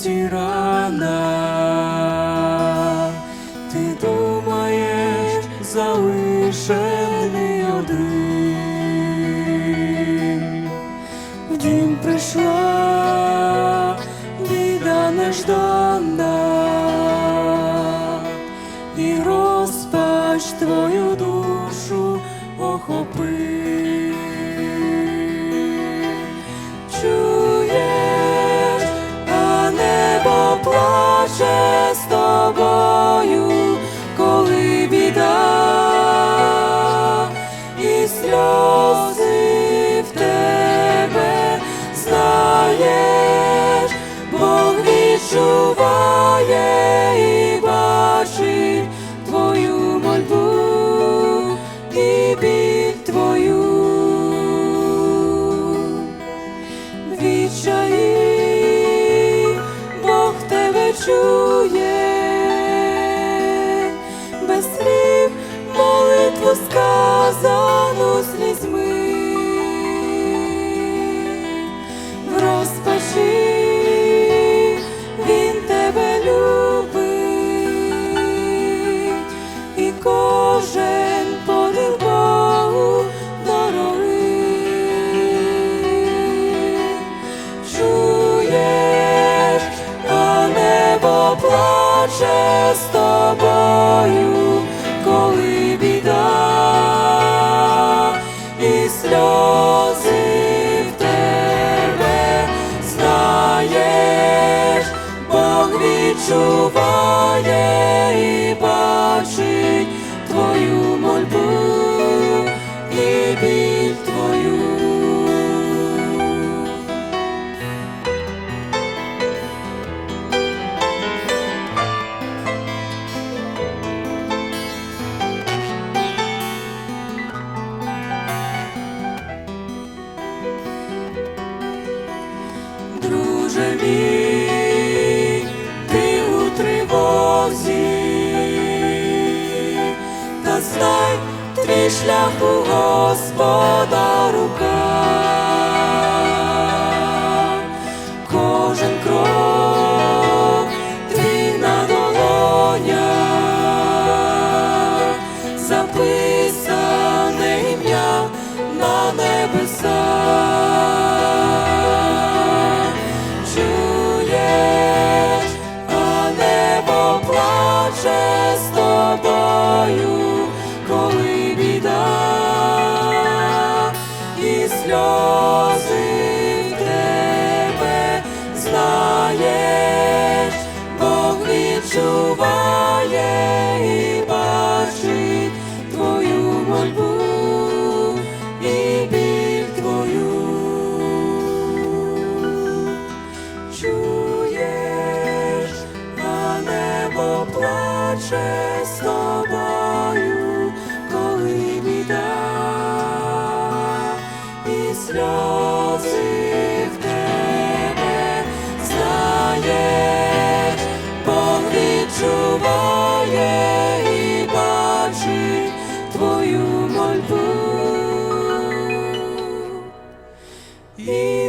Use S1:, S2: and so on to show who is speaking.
S1: серці рана, ти думаєш, залишений один. В дім прийшла біда неждана, і розпач твою душу охопив. Відчаї, Бог тебе чує, плаче з тобою, коли біда і сльози в тебе знаєш, Бог відчуває і бачить Мій, ти у тривозі, та знай твій шлях у Господа руках. Боже з тобою, коли біда і сльози в тебе знаєш, Бог відчуває і бачить твою мольбу. І